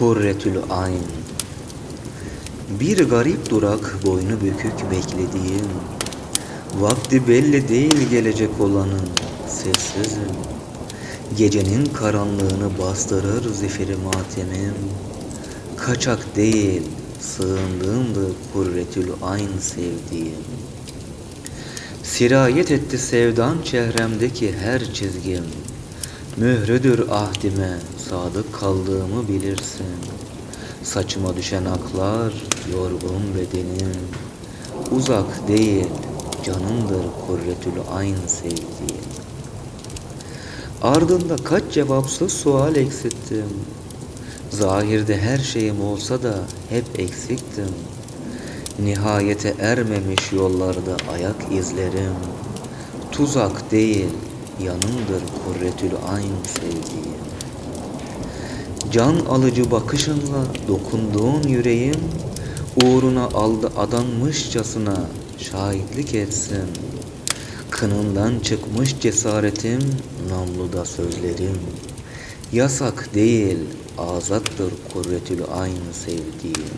Kurretül Ayn. Bir garip durak boynu bükük beklediğim Vakti belli değil gelecek olanın Sessizim. Gecenin karanlığını bastırır zifiri matemim Kaçak değil sığındığımdır kurretül ayn sevdiğim. Sirayet etti sevdan çehremdeki her çizgim. Mührüdür ahdime sadık kaldığımı bilirsin. Saçıma düşen aklar yorgun bedenim. Uzak değil canımdır kurretül ayn sevdiğim. Ardında kaç cevapsız sual eksilttim. Zahirde her şeyim olsa da hep eksiktim. Nihayete ermemiş yollarda ayak izlerim. Tuzak değil yanımdır kurretül ayn sevdiğim Can alıcı bakışınla dokunduğun yüreğim Uğruna aldı adanmışçasına şahitlik etsin. Kınından çıkmış cesaretim namluda sözlerim. Yasak değil azattır kurretül ayn sevdiğim